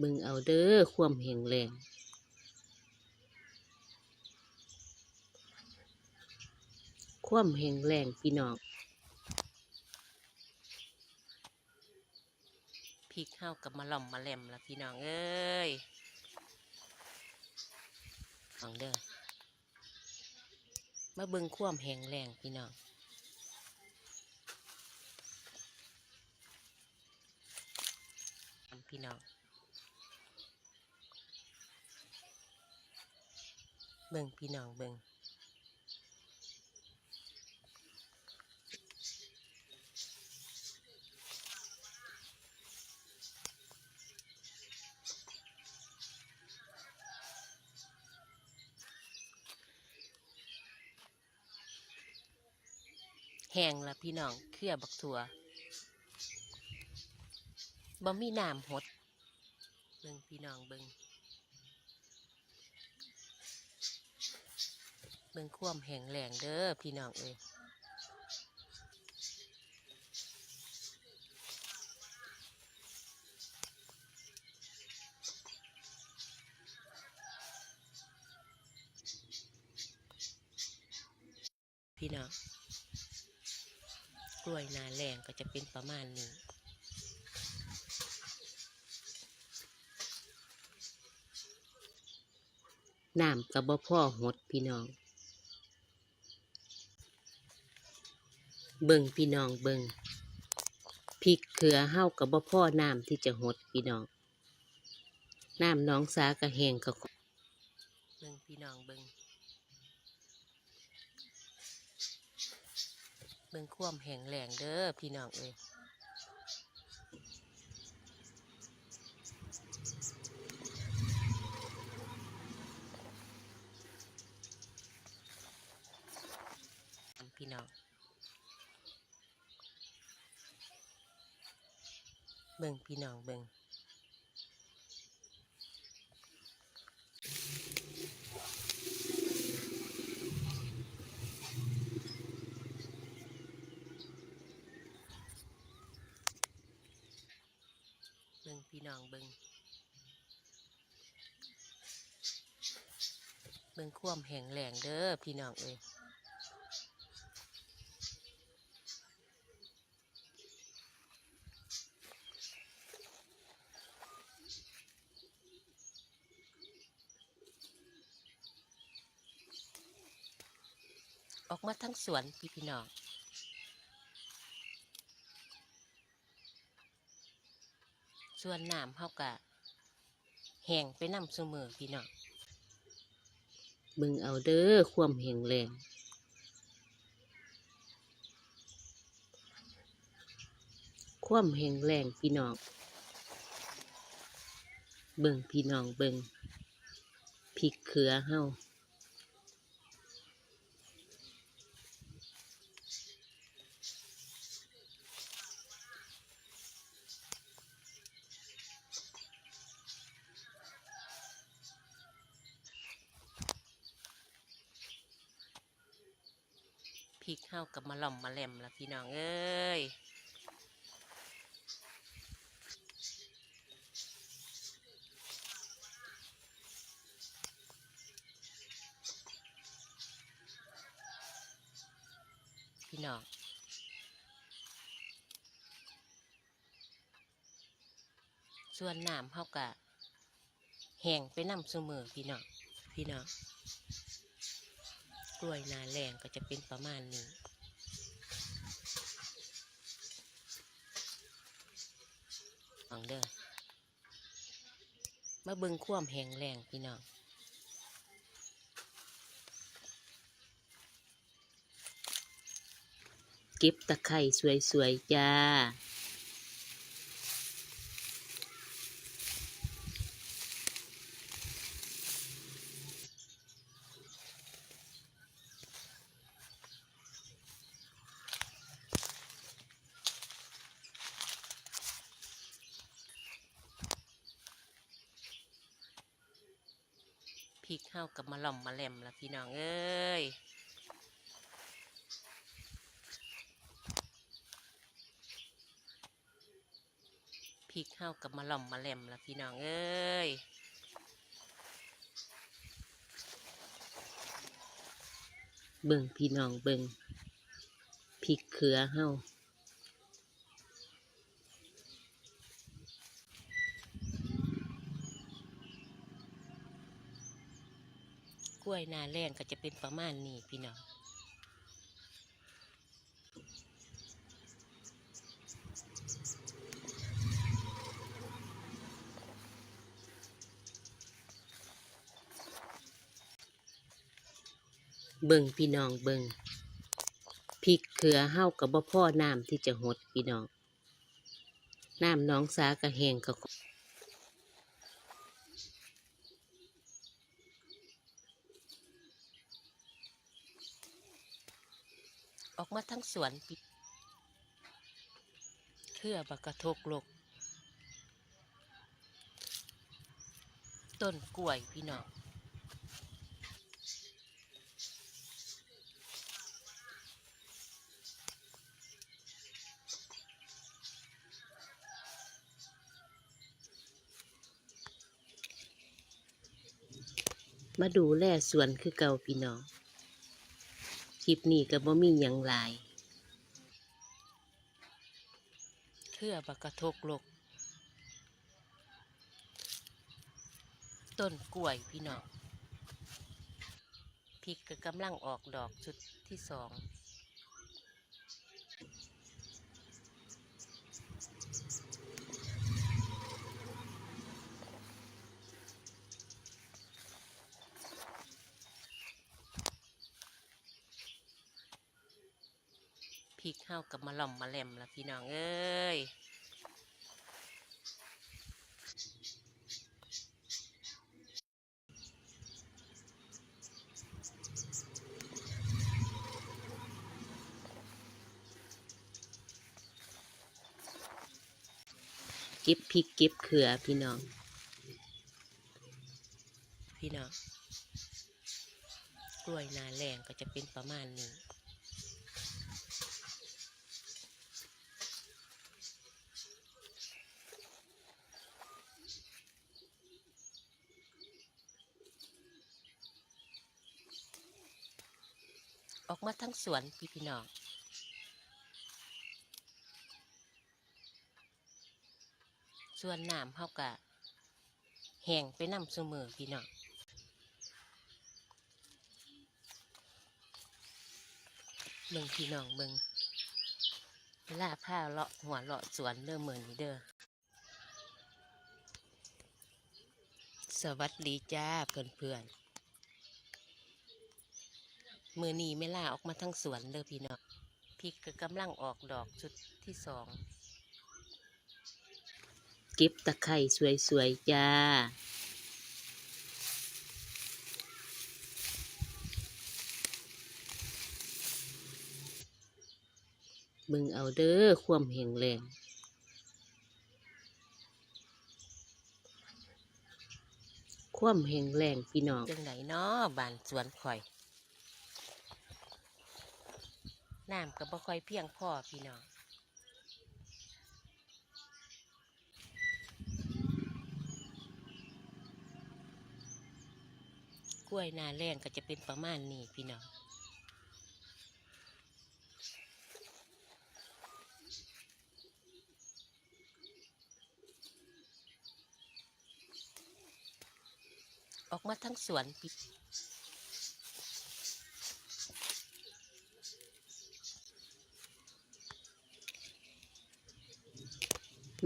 เบิ่งเอาเด้อความแหงแรงความแหงแรงพี่น้องพริกข้าวกับมะล่อมมะแหลมละพี่น้องเอ้ยฟังเด้อมาเบิ่งความแหงแรงพี่น้องพี่น้อง เบิ่งพี่น้องเบิ่งแห้งละพี่น้องเครือบักถั่วบ่มีน้ำหดเบิ่งพี่น้องเบิ่ง บิ่งความแห้งแรงเด้อพี่น้องเอ้ยพี่น้องกล้วยนาแรงก็จะเป็นประมาณนี้น้ำกับบ่พ่อหดพี่น้อง เบิ่งพี่น้องเบิ่งพริกเขือเฮากับบ่พ่อน้ำที่จะหดพี่น้องน้ำน้องสากระแหงกะเบิ่งพี่น้องเบิ่งเบิ่งคว่มแหงแหลงเด้อพี่น้องเอ้ยพี่น้อง เบิ่งพี่น้องเบิ่งเบิ่งพี่น้องเบิ่งเบิ่งความแห้งแรงเด้อพี่น้องเอ้ย ออกมาทั้งสวนพี่พี่น้องส่วนน้ำเฮากะแห้งไปน้ำเสมอพี่น้องเบิ่งเอาเด้อความแห้งแรงความแห้งแรงพี่น้องเบิ่งพี่น้องเบิ่งพริกเขือเฮา ริกเข้ากับมะล่อมมะแหลมละพี่น้องเอ้ยพี่น้องส่วนน้ำเขากะแห้งไปน้ำเสมอพี่น้องพี่น้อง กล้วยนาแรงก็จะเป็นประมาณนี้ฟังเด้อมาเบิ่งควมแหงแรงพี่น้องเก็บตะไคร่สวยๆจ้า กเข้ากับมะล่อมมะแหลมละพี่น้องเอ้ยพริกเข้ากับมะล่อมมะแหลมละพี่น้องเอ้ยเบิ่งพี่น้องเบิ่งพริกเขือเฮา ล้วยนาแรงก็จะเป็นประมาณนี้พี่น้องเบิ่งพี่น้องเบิ่งพริกเขือเฮากับบ่พ่อน้ำที่จะหดพี่น้อง น้ำน้องสากระแหงก็อ อกมาทั้งสวนปิเพื่อบักกระทกลก ต้นกล้วยพี่น้องมาดูแลสวนคือเก่าพี่น้อง ลิปนี้ก็บ่มีอย่างหลายเพื่อบักกระทกลก ต้นกล้วยพี่น้องพริกก็กำลังออกดอกชุดที่สอง ริกเข้ากับมะล่อมมะแหลมละพี่น้องเอ้ยเก็บพริกเก็บเขือพี่น้อง พี่น้อง กล้วยนาแรงก็จะเป็นประมาณนี้ ออกมาทั้งสวนพี่พี่น้องส่วนน้ำเขากะแห้งไปน้ำเสมอพี่น้องเบิ่งพี่น้องเบิ่งเวลาผ้าเลาะหัวเลาะสวนเริ่มเหมือนเด้อสวัสดีจ้าเพื่อนเพื่อนๆ มือนีไม่ล่าออกมาทั้งสวนเด้อพี่น้องพริกก็กำลังออกดอกชุดที่สองเก็บตะไคร่สวยๆจ้าเบิ่งเอาเด้อความแห่งแรงความแห่งแรงพี่น้องจังไหนเนาะบ้านสวนข่อย น้ำก็บ่ค่อยเพียงพอพี่น้องกล้วยนาแรงก็จะเป็นประมาณนี้พี่น้องออกมาทั้งสวนพี่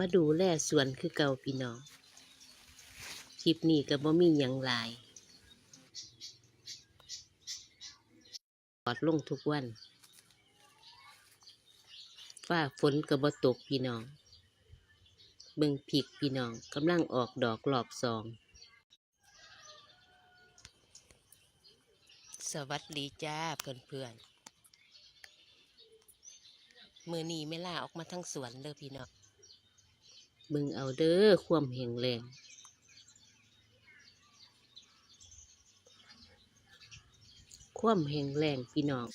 มาดูแลสวนคือเก่าพี่น้อง คลิปนี้ก็บ่มีหยังหลายปอดลงทุกวันฟ้าฝนก็บ่ตกพี่น้อง เบิ่งผิกพี่น้องกำลังออกดอกรอบสอง สวัสดีจ้าเพื่อนเพื่อนๆมือนีไม่ล่าออกมาทั้งสวนเด้อพี่น้อง มึงเอาเด้อความแห่งแรงความแห่งแรงพี่น้อง